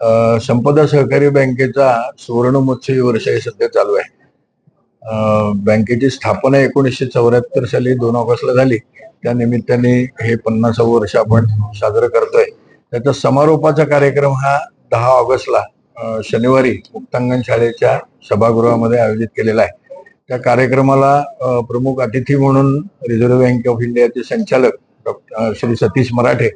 संपदा सहकारी बँकेचा सुवर्णमोत्सवी वर्ष हे सध्या चालू आहे. बँकेची स्थापना एकोणीसशे चौऱ्याहत्तर साली दोन ऑगस्टला झाली. त्या निमित्ताने हे पन्नासावं वर्ष आपण साजरं करतोय. त्याचा समारोपाचा कार्यक्रम हा दहा ऑगस्टला शनिवारी मुक्तांगण शाळेच्या सभागृहामध्ये आयोजित केलेला आहे. त्या कार्यक्रमाला प्रमुख अतिथी म्हणून रिझर्व्ह बँक ऑफ इंडियाचे संचालक डॉक्टर श्री सतीश मराठे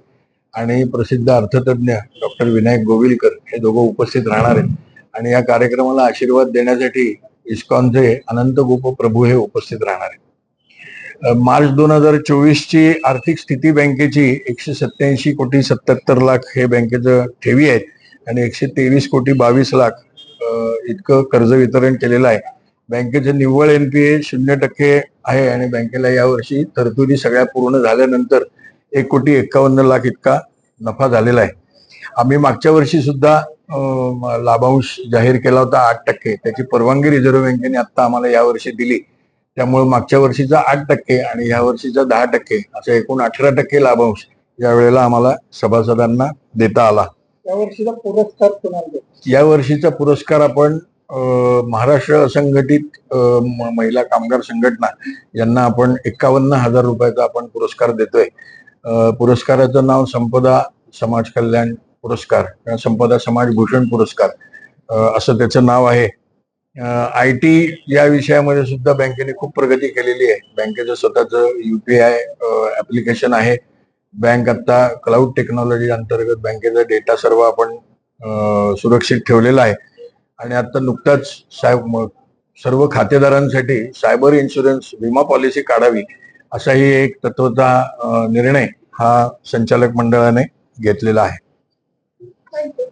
आणि प्रसिद्ध अर्थतज्ञ डॉक्टर विनायक गोविलकर हे दोघं उपस्थित राहणार आहेत. आणि या कार्यक्रमाला आशीर्वाद देण्यासाठी इस्कॉनचे अनंत गोप प्रभू हे उपस्थित राहणार आहेत. मार्च दोन हजार चोवीसची आर्थिक स्थिती बँकेची एकशे सत्याऐंशी कोटी सत्याहत्तर लाख हे बँकेचं ठेवी आहेत आणि एकशे तेवीस कोटी बावीस लाख इतकं कर्ज वितरण केलेलं आहे. बँकेचे निव्वळ एनपीए शून्य टक्के आहे आणि बँकेला यावर्षी तरतुदी सगळ्या पूर्ण झाल्यानंतर एक कोटी एक्कावन्न लाख इतका नफा झालेला आहे. आम्ही मागच्या वर्षी सुद्धा लाभांश जाहीर केला होता आठ टक्के. त्याची परवानगी रिझर्व्ह बँकेने आता आम्हाला यावर्षी दिली. त्यामुळे मागच्या वर्षीचा आठ टक्के आणि या वर्षीचा दहा टक्के असं एकूण अठरा टक्के लाभांश या वेळेला आम्हाला सभासदांना देता आला. या वर्षीचा पुरस्कार? या वर्षीचा पुरस्कार आपण महाराष्ट्र असंघटित महिला कामगार संघटना यांना आपण एकावन्न हजार रुपयाचा आपण पुरस्कार देतोय. पुरस्काराचं नाव संपदा समाज कल्याण पुरस्कार किंवा संपदा समाज भूषण पुरस्कार असं त्याचं नाव आहे. आय टी या विषयामध्ये सुद्धा बँकेने खूप प्रगती केलेली आहे. बँकेचं स्वतःचं युपीआय ऍप्लिकेशन आहे. बँक आता क्लाउड टेक्नॉलॉजी अंतर्गत बँकेचा डेटा सर्व आपण सुरक्षित ठेवलेला आहे. आणि आता नुकताच साहेब सर्व खातेदारांसाठी सायबर इन्शुरन्स विमा पॉलिसी काढावी असाही एक तत्वचा निर्णय हा संचालक मंडळाने घेतलेला आहे Thank you.